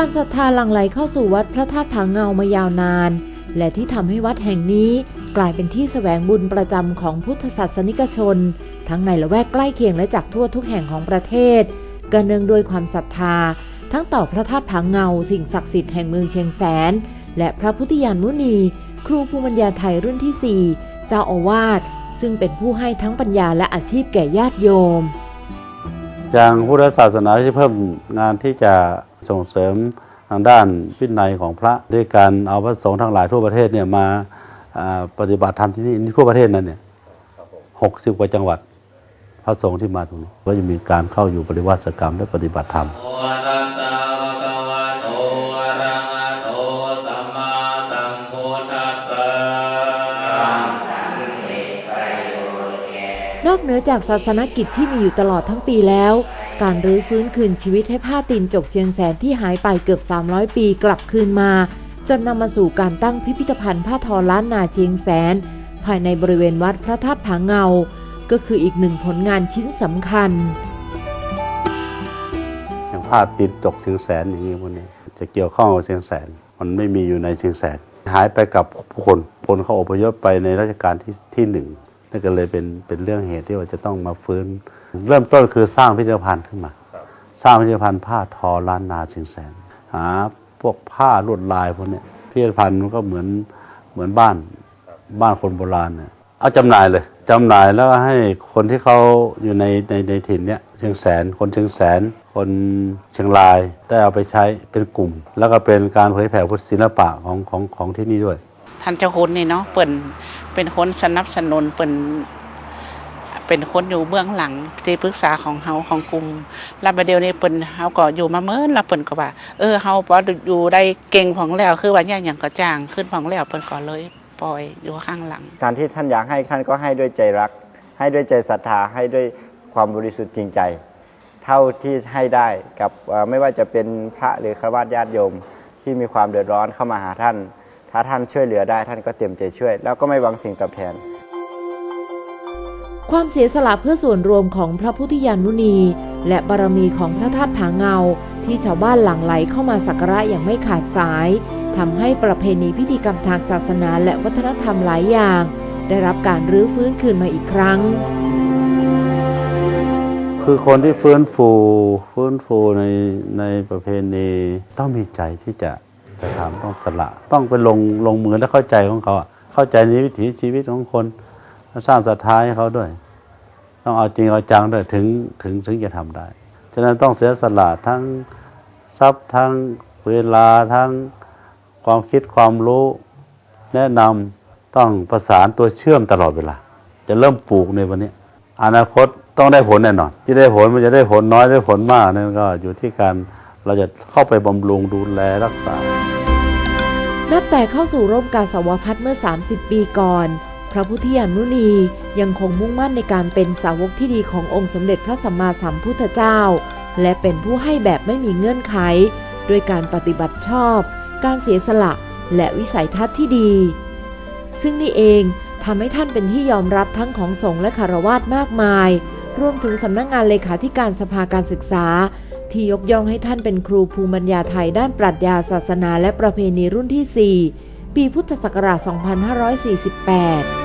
านศรัทธาหลั่งไหลเข้าสู่วัดพระธาตุผาเงามายาวนาน และที่ทำให้วัดแห่งนี้กลายเป็นที่แสวงบุญประจำของพุทธศาสนิกชน ทั้งในละแวกใกล้เคียงและจากทั่วทุกแห่งของประเทศก็เนื่องด้วยความศรัทธา ทั้งต่อพระธาตุผาเงา สิ่งศักดิ์สิทธิ์แห่งเมืองเชียงแสน และพระพุทธยานมุนี ครูภูมิปัญญาไทยรุ่นที่ 4 เจ้าอาวาสซึ่งเป็นผู้ให้ทั้งปัญญาและอาชีพแก่ญาติโยม อย่างพุทธศาสนาที่เพิ่มงานที่จะ ส่งเสริมทางด้านวินัยของพระ ด้วยการเอาพระสงฆ์ทั้งหลายทั่วประเทศเนี่ยมาอ่าปฏิบัติธรรมที่นี่นี่ทั่วประเทศนั่นเนี่ยหกสิบกว่าจังหวัด พระสงฆ์ที่มาตรงนี้ก็จะมีการเข้าอยู่ปริวาสกรรมและปฏิบัติธรรมโอตัสสะภะคะวะโตอะระหะโตสัมมาสัมพุทธัสสะนอกเหนือจากศาสนกิจที่มีอยู่ตลอดทั้งปีแล้ว การรื้อฟื้นคืนชีวิตให้ผ้าตีนจกเชียงแสนที่หายไปเกือบ 300 ปีกลับคืนมา จนนำมาสู่การตั้งพิพิธภัณฑ์ผ้าทอล้านนาเชียงแสน ภายในบริเวณวัดพระธาตุผาเงา ก็คืออีกหนึ่งผลงานชิ้นสำคัญอย่างผ้าติดจกเชียงแสนอย่างนี้พวกนี้จะเกี่ยวข้องกับเชียงแสน มันไม่มีอยู่ในเชียงแสน หายไปกับผู้คนคนเขาอพยพไปในรัชกาลที่ที่หนึ่ง นั่นก็เลยเป็นเป็นเรื่องเหตุที่ว่าจะต้องมาฟื้น เริ่มต้นคือสร้างพิพิธภัณฑ์ขึ้นมา สร้างพิพิธภัณฑ์ผ้าทอล้านนาเชียงแสนหาพวกผ้าลวดลายพวกนี้พิพิธภัณฑ์มันก็เหมือนเหมือนบ้านบ้านคนโบราณเนี่ยเอาจำหน่ายเลยจำหน่ายแล้วให้คนที่เขาอยู่ในในในถิ่นเนี้ยเชียงแสน คนเชียงแสน คนเชียงรายได้เอาไปใช้เป็นกลุ่ม แล้วก็เป็นการเผยแผ่พุทธศิลปะของของของที่นี่ด้วย ท่านเจ้าคุณนี่เนาะเปิ่นเป็นคนสนับสนุนเปิ่นเป็นคนอยู่เบื้องหลังที่ปรึกษาของเฮาของกลุ่มแล้วประเดี๋ยวนี้เปิ่นเฮาก็อยู่มาเมื่อแล้วเปิ่นก็ว่า เออเฮาพออยู่ได้เก่งของแล้วคือว่าอย่อย่างก็จ้างขึ้นของแล้วเปิ่นก็เลยปล่อยอยู่ข้างหลัง การที่ท่านอยากให้ท่านก็ให้ด้วยใจรัก ให้ด้วยใจศรัทธาให้ด้วยความบริสุทธิ์จริงใจ เท่าที่ให้ได้กับไม่ว่าจะเป็นพระหรือฆราวาสญาติโยมที่มีความเดือดร้อนเข้ามาหาท่าน ถ้าท่านช่วยเหลือได้ท่านก็เต็มใจช่วย แล้วก็ไม่หวังสิ่งตอบแทน ความเสียสละเพื่อส่วนรวมของพระพุทธยานมุนี และบารมีของพระธาตุผาเงา ที่ชาวบ้านหลั่งไหลเข้ามาสักการะอย่างไม่ขาดสายทำให้ประเพณีพิธีกรรมทางศาสนาและวัฒนธรรมหลายอย่าง ได้รับการรื้อฟื้นคืนมาอีกครั้ง คือคนที่ฟื้นฟูฟื้นฟูในในประเพณีต้องมีใจที่จะ จะทำต้องสละ ต้องไปลงลงมือและเข้าใจของเขาเข้าใจในวิถีชีวิตของคนสร้างศรัทธาให้เขาด้วย ต้องเอาจริงเอาจังด้วยถึงถึงถึงจะทำได้ฉะนั้นต้องเสียสละทั้งทรัพย์ทั้งเวลาทั้งความคิดความรู้ แนะนำต้องประสานตัวเชื่อมตลอดเวลา จะเริ่มปลูกในวันนี้ อนาคตต้องได้ผลแน่นอนที่ได้ผลมันจะได้ผลน้อยได้ผลมากนั่นก็อยู่ที่การ เราจะเข้าไปบำรุงดูแลรักษา นับแต่เข้าสู่ร่มกาสาวพัฒน์เมื่อ 30 ปีก่อน พระพุทธญาณมุนียังคงมุ่งมั่นในการเป็นสาวกที่ดีขององค์สมเด็จพระสัมมาสัมพุทธเจ้า และเป็นผู้ให้แบบไม่มีเงื่อนไข ด้วยการปฏิบัติชอบ การเสียสละและวิสัยทัศน์ที่ดี ซึ่งนี่เองทำให้ท่านเป็นที่ยอมรับทั้งของสงฆ์และคารวาสมากมาย รวมถึงสำนักงานเลขาธิการสภาการศึกษา ที่ยกย่องให้ท่านเป็นครูภูมิปัญญาไทยด้านปรัชญาศาสนาและประเพณีรุ่นที่ 4 ปีพุทธศักราช 2548